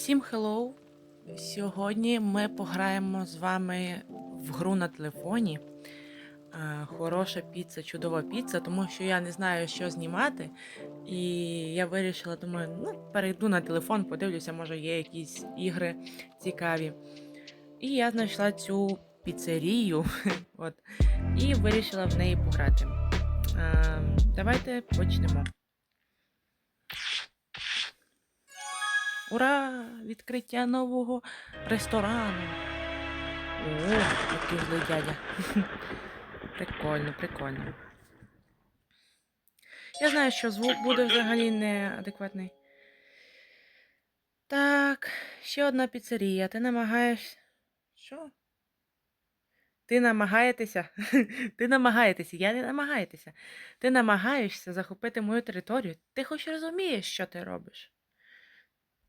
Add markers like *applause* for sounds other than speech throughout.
Всім hello! Сьогодні ми пограємо з вами в гру на телефоні. Хороша піца, чудова піца, тому що я не знаю, що знімати. І я вирішила, думаю, ну, перейду на телефон, подивлюся, може є якісь ігри цікаві. І я знайшла цю піцерію *laughs* от, і вирішила в неї пограти. Давайте почнемо. Ура! Відкриття нового ресторану. О, який злий дядя. *laughs* Прикольно, прикольно. Я знаю, що звук буде взагалі неадекватний. Так, ще одна піцерія. Ти намагаєшся. Що? Ти намагаєтеся? *laughs* Ти намагаєтеся, я не намагаєтеся. Ти намагаєшся захопити мою територію. Ти хоч розумієш, що ти робиш?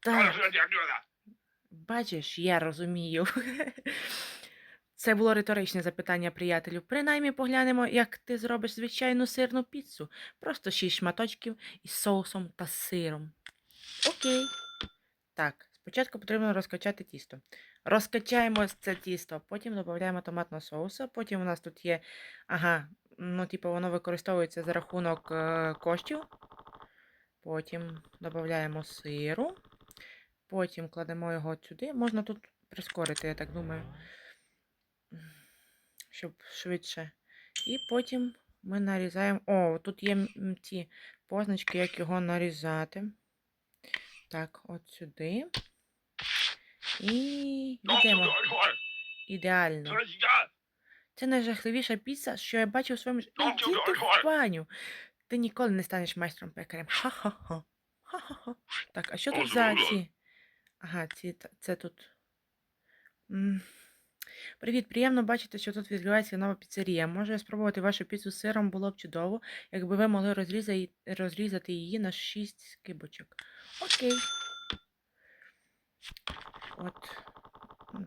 Так. Бачиш, я розумію. *laughs* Це було риторичне запитання, приятелю. Принаймні поглянемо, як ти зробиш звичайну сирну піцу. Просто шість шматочків із соусом та сиром. Окей. Так, спочатку потрібно розкачати тісто. Розкачаємо це тісто, потім додаємо томатного соусу, потім у нас тут є. Ага, ну, типу, воно використовується за рахунок е, коштів. Потім додаємо сиру. Потім кладемо його сюди. Можна тут прискорити, я так думаю, щоб швидше. І потім ми нарізаємо. О, тут є ці позначки, як його нарізати. Так, от сюди. І йдемо. Ідеально. Це найжахливіша піца, що я бачив у своєму житті. Іди ти в баню. Ти ніколи не станеш майстром пекарем. Ха-ха-ха. Ха-ха-ха. Так, а що тут за ці? Ага, ці, це тут. Привіт, приємно бачити, що тут відкривається нова піцерія. Може спробувати вашу піцу з сиром було б чудово, якби ви могли розрізати, розрізати її на 6 скибочок. Окей. От,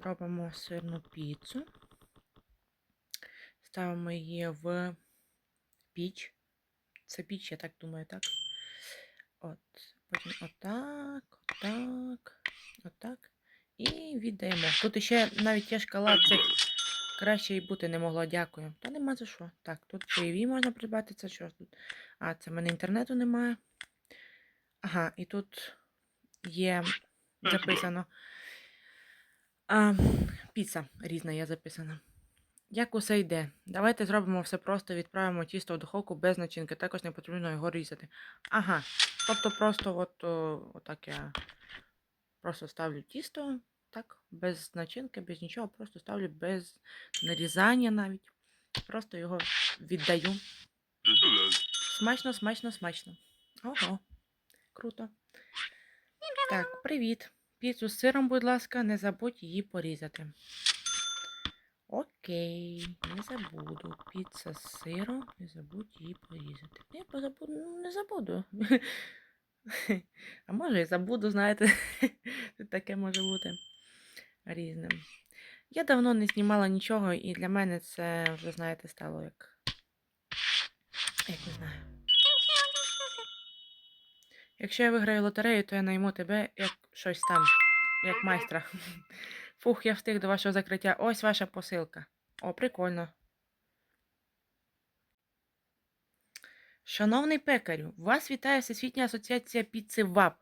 робимо сирну піцу. Ставимо її в піч. Це піч, я так думаю, так? От, потім отак, отак, отак. І віддаємо. Тут ще навіть є шкала цих краще і бути не могло, дякую. Та нема за що. Так, тут чайові можна придбати. Це що тут? А, це в мене інтернету немає. Ага, і тут є записано. А, піца різна є записана. Як усе йде? Давайте зробимо все просто, відправимо тісто в духовку без начинки, також не потрібно його різати. Ага. Тобто просто от, отак я просто ставлю тісто, так, без начинки, без нічого, просто ставлю без нарізання навіть. Просто його віддаю. Смачно, смачно, смачно. Ого. Круто. Так, привіт. Піцу з сиром, будь ласка, не забудь її порізати. Окей, не забуду. Піца з сиром, не забудь її порізати. Я позабуду, не забуду. *laughs* *laughs* А може і забуду, знаєте, *laughs* таке може бути різним. Я давно не знімала нічого, і для мене це вже, знаєте, стало як. Як не знаю. Якщо я виграю лотерею, то я найму тебе як щось там, як майстра. *laughs* Фух, я встиг до вашого закриття. Ось ваша посилка. О, прикольно. Шановний пекарю, вас вітає Всесвітня асоціація піци ВАП.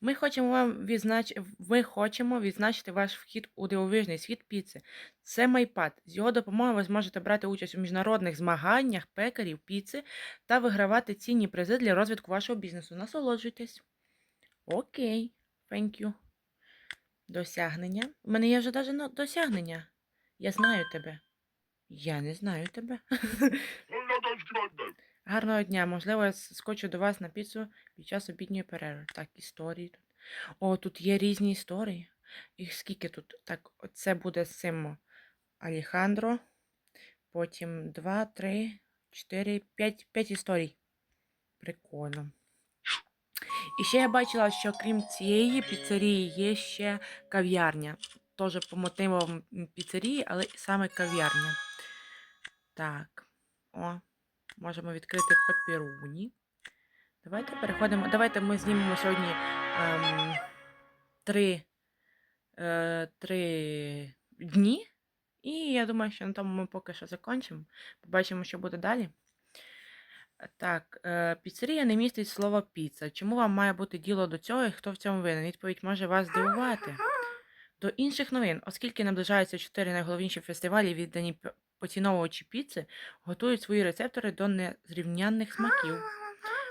Ми хочемо вам відзнач... Ми хочемо відзначити ваш вхід у дивовижний світ піци. Це майпад. З його допомогою ви зможете брати участь у міжнародних змаганнях пекарів піци та вигравати цінні призи для розвитку вашого бізнесу. Насолоджуйтесь. Окей, thank you. Досягнення. У мене є вже навіть досягнення. Я знаю тебе. Я не знаю тебе. Гарного дня. Можливо, я скочу до вас на піцу під час обідньої перерви. Так, історії тут. О, тут є різні історії. Їх скільки тут? Так, оце буде з цим Алехандро. Потім 2, 3, 4, 5, 5 історій. Прикольно. І ще я бачила, що крім цієї піцерії є ще кав'ярня. Теж по мотивам піцерії, але саме кав'ярня. Так. О, можемо відкрити папіруні. Давайте переходимо. Давайте ми знімемо сьогодні ем, три е, три дні. І я думаю, що на тому ми поки що закінчимо. Побачимо, що буде далі. Так, е, піцерія не містить слова піца. Чому вам має бути діло до цього і хто в цьому винен? Відповідь може вас здивувати. До інших новин, оскільки наближаються чотири найголовніші фестивалі, віддані поціновувачі піци, готують свої рецептори до незрівнянних смаків.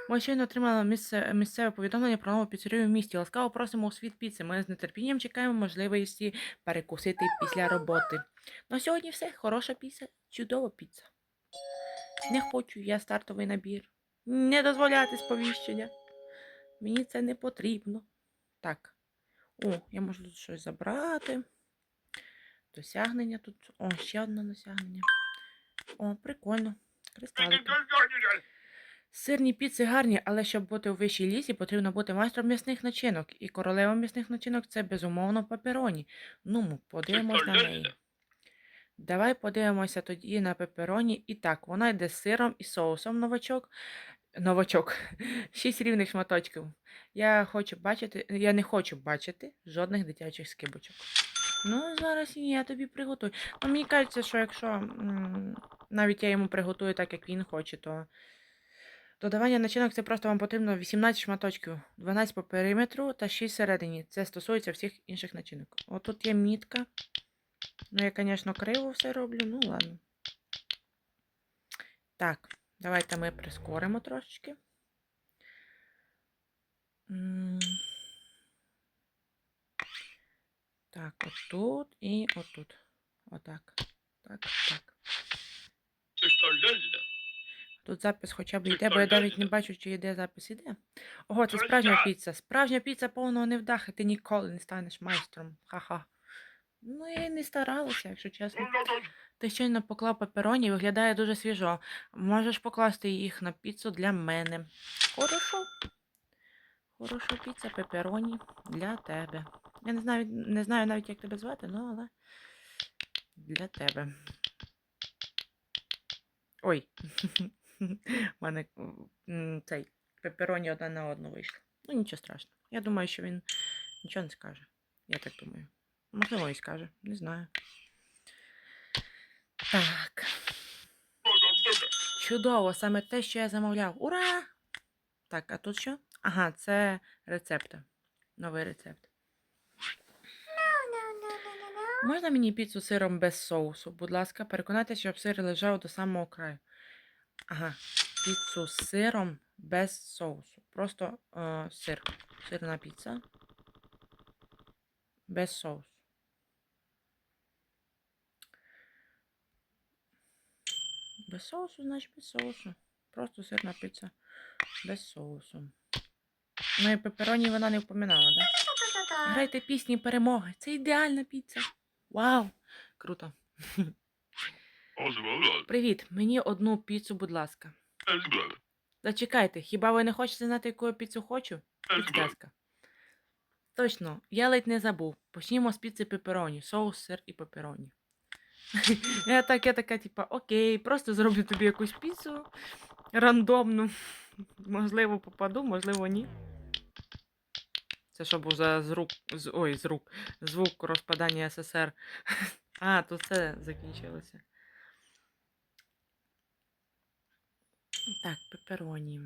Ми щойно отримали місце, місцеве повідомлення про нову піцерію в місті. Ласкаво просимо у світ піци. Ми з нетерпінням чекаємо можливості перекусити після роботи. На сьогодні все. Хороша піца, чудова піца. Не хочу я стартовий набір. Не дозволяти сповіщення. Мені це не потрібно. Так. О, я можу тут щось забрати. Досягнення тут. О, ще одне досягнення. О, прикольно. Кристалики. Сирні піци гарні, але щоб бути у вищій лісі, потрібно бути майстром м'ясних начинок. І королева м'ясних начинок це безумовно пепероні. Ну, подивимось на неї. Давай подивимося тоді на пепероні. І так, вона йде з сиром і соусом новачок. Новачок. *laughs* Шість рівних шматочків. Я хочу бачити, я не хочу бачити жодних дитячих скибочок. Ну, зараз і я тобі приготую. Ну, мені кажеться, що якщо навіть я йому приготую так, як він хоче, то додавання начинок це просто вам потрібно 18 шматочків, 12 по периметру та 6 всередині. Це стосується всіх інших начинок. Отут є мітка. Ну, я, звісно, криво все роблю, ну ладно. Так, давайте ми прискоримо трошечки. М. Так, отут і отут. Отак. Так, так. Тут запис хоча б йде, бо я навіть не бачу, чи йде запис іде. Ого, це справжня піца. Справжня піца повного невдахи. Ти ніколи не станеш майстром. Ха-ха. Ну, я й не старалася, якщо чесно. Ти щойно поклав пепероні, виглядає дуже свіжо. Можеш покласти їх на піцу для мене. Хорошо. Хорошо, піца пепероні для тебе. Я не знаю, не знаю навіть, як тебе звати, ну але для тебе. Ой. *laughs* У мене цей пепероні одна на одну вийшла. Ну, нічого страшного. Я думаю, що він нічого не скаже. Я так думаю. Можливо, і скаже, не знаю. Так. Чудово, саме те, що я замовляв. Ура! Так, а тут що? Ага, це рецепти. Новий рецепт. Можна мені піцу сиром без соусу? Будь ласка, переконайтеся, щоб сир лежав до самого краю. Ага, піцу з сиром без соусу. Просто е, сир. Сирна піца. Без соусу. Без соусу, значить без соусу. Просто сирна піца без соусу. Ну і пепероні вона не впоминала, так? Да? Грайте пісні перемоги. Це ідеальна піца. Вау! Круто. Привіт, мені одну піцу, будь ласка. Зачекайте, хіба ви не хочете знати, яку я піцу хочу? Підказка. Точно, я ледь не забув. Почнімо з піци пепероні, соус, сир і пепероні. *laughs* Я так, я така, типа, окей, просто зроблю тобі якусь піцу рандомну. Можливо, попаду, можливо, ні. Це що був за звук, з, ой, з рук, звук розпадання СССР. *laughs* А, тут все закінчилося. Так, пепероні.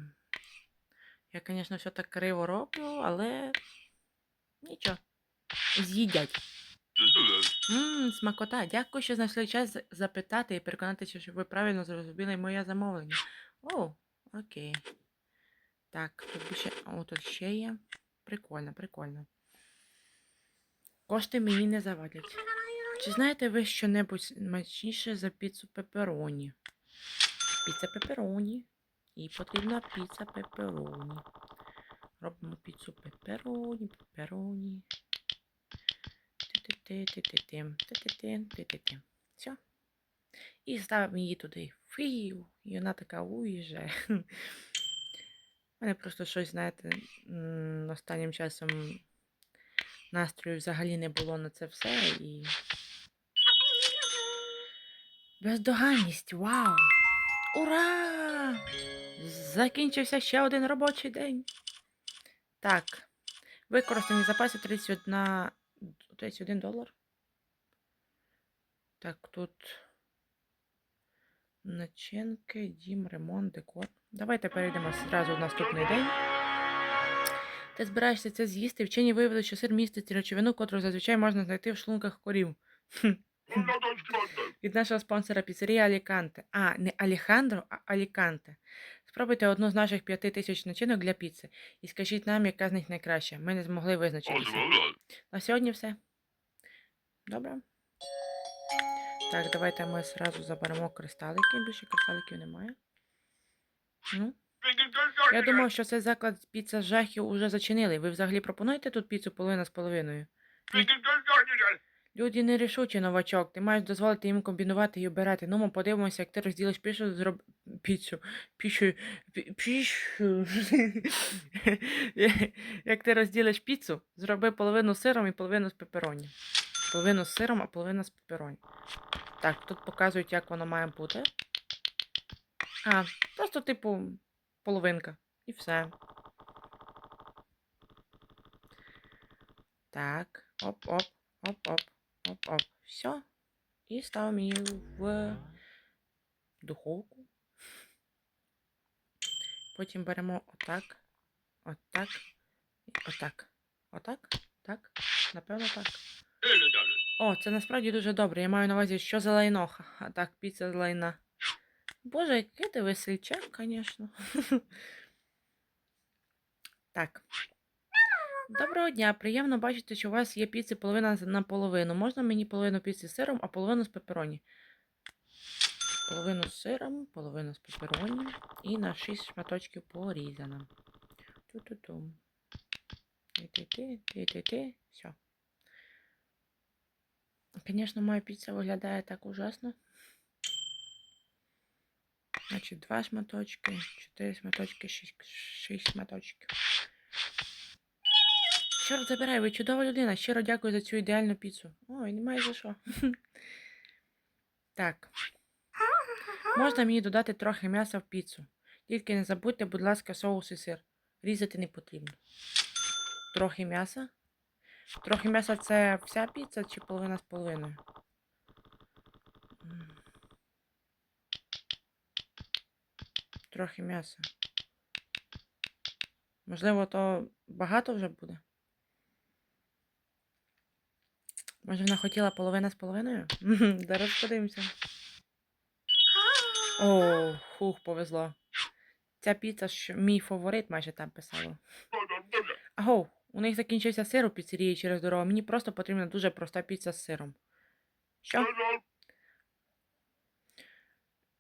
Я, звісно, все так криво роблю, але нічого. З'їдять. Ммм, смакота. Дякую, що знайшли час запитати і переконатися, що ви правильно зрозуміли моє замовлення. О, окей. Так, тут більше. О, тут ще є. Прикольно, прикольно. Кошти мені не завадять. Чи знаєте ви що-небудь смачніше за піцу пепероні? Піца пепероні. І потрібна піца пепероні. Робимо піцу пепероні, пепероні. Ти-ти-тим. Все. І ставимо її туди. Фію. І вона така уїжджає. Мене просто щось, знаєте, останнім часом настрою взагалі не було на це все і. Бездоганність, вау! Ура! Закінчився ще один робочий день. Так. Використані запаси 31 31 долар. Так, тут начинки, дім, ремонт, декор. Давайте перейдемо зразу в наступний день. Ти збираєшся це з'їсти. Вчені виявили, що сир містить речовину, котру зазвичай можна знайти в шлунках корів. Від нашого спонсора піцерія Аліканте. А, не Алехандро, а Аліканте. Спробуйте одну з наших п'яти тисяч начинок для піци і скажіть нам, яка з них найкраща. Ми не змогли визначитися. На сьогодні все. Добре. Так, давайте ми зразу заберемо кристалики. Більше кристаликів немає. Ну. Я думав, що цей заклад піца жахів уже зачинили. Ви взагалі пропонуєте тут піцу половина з половиною? Люди нерішучі, новачок. Ти маєш дозволити їм комбінувати і обирати. Ну, ми подивимося, як ти розділиш піцу, зроб... піцу. Піцу. пі- Піцу. *laughs* як ти розділиш піцу, зроби половину з сиром і половину з пепероні. Половину з сиром, а половину з пепероні. Так, тут показують, як воно має бути. А, просто, типу, половинка. І все. Так, оп-оп, оп-оп, оп-оп. Все. І ставимо її в духовку. Потім беремо отак, отак, отак. Отак, так, напевно так. О, це насправді дуже добре. Я маю на увазі, що за лайно. А так, піца з лайна. Боже, який ти весельчак, звісно. *laughs* Так. Доброго дня. Приємно бачити, що у вас є піци половина на половину. Можна мені половину піци з сиром, а половину з пепероні? Половину з сиром, половину з пепероні. І на 6 шматочків порізано. Ту-ту-ту. Ти-ти-ти, ти-ти-ти. Все. Звісно, моя піца виглядає так ужасно. Значить, два шматочки, чотири шматочки, шість, шість шматочків. Чорт забирай, ви чудова людина. Щиро дякую за цю ідеальну піцу. Ой, немає за що. Так. Можна мені додати трохи м'яса в піцу. Тільки не забудьте, будь ласка, соус і сир. Різати не потрібно. Трохи м'яса. Трохи м'яса це вся піца чи половина з половиною? Трохи м'яса. Можливо, то багато вже буде? Може, вона хотіла половина з половиною? *laughs* Зараз подивимося. О, хух, повезло. Ця піца ж мій фаворит, майже там писало. Аго, у них закінчився сир у піцерії через дорогу. Мені просто потрібна дуже проста піца з сиром. Що?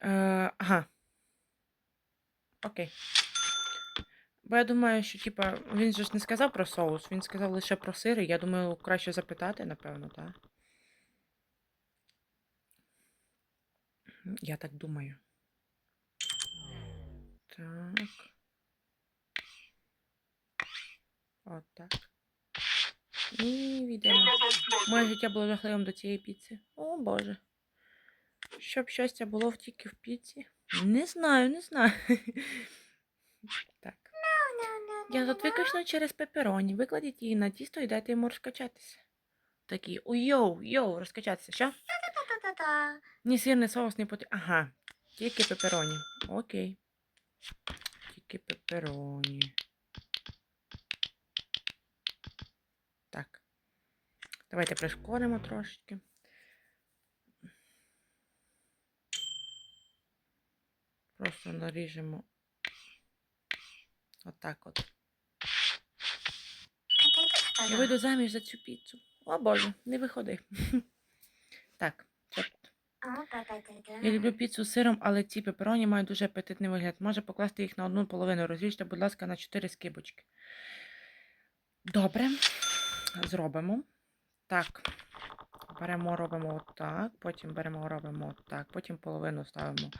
Е, ага. Окей. Бо я думаю, що, типа, він же ж не сказав про соус, він сказав лише про сир, і я думаю, краще запитати, напевно, так? Я так думаю. Так. От так. І відемо. Моє життя було жахливим до цієї піци. О Боже. Щоб щастя було тільки в піці. Не знаю, не знаю. Так. Я тут виключно через пепероні. Викладіть її на тісто і дайте йому розкачатися. Такі, о, йоу, розкачатися. Що? Ні сирний соус не потрібно. Ага. Тільки пепероні. Окей. Тільки пепероні. Так. Давайте прискоримо трошечки. Просто наріжемо. Отак от. Я вийду заміж за цю піцу. О Боже, не виходи. *laughs* Так, це. Я люблю піцу з сиром, але ці пепероні мають дуже апетитний вигляд. Може покласти їх на одну половину. Розріжте, будь ласка, на 4 скибочки. Добре. Зробимо. Так. Беремо, робимо отак. Потім беремо, робимо отак. Потім половину ставимо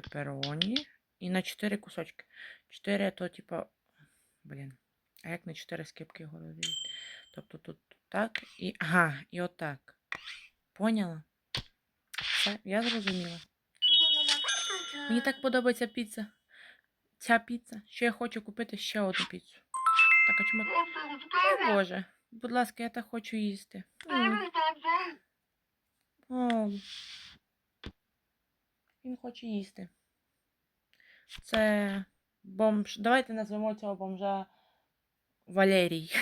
пепероні. І на 4 кусочки. 4 то, типа. Блін. А як на 4 скибки його розрізати? Тобто тут так і. Ага, і отак. Поняла? Все, я зрозуміла. Мені так подобається піца. Ця піца, що я хочу купити ще одну піцу. Так, а чому. О, Боже. Будь ласка, я так хочу їсти. М. О. Він хоче їсти. Це бомж. Давайте назвемо цього бомжа Валерій. *laughs*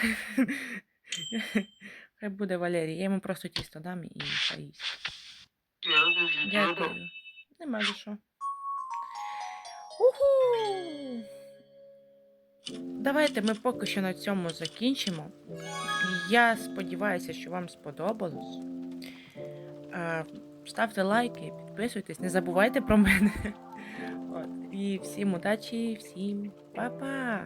Хай буде Валерій. Я йому просто тісто дам і хай їсть. Дякую. Нема за що. Уху! Давайте ми поки що на цьому закінчимо. Я сподіваюся, що вам сподобалось. Ставте лайки, підписуйтесь, не забувайте про мене. *laughs* От. І всім удачі, всім па-па!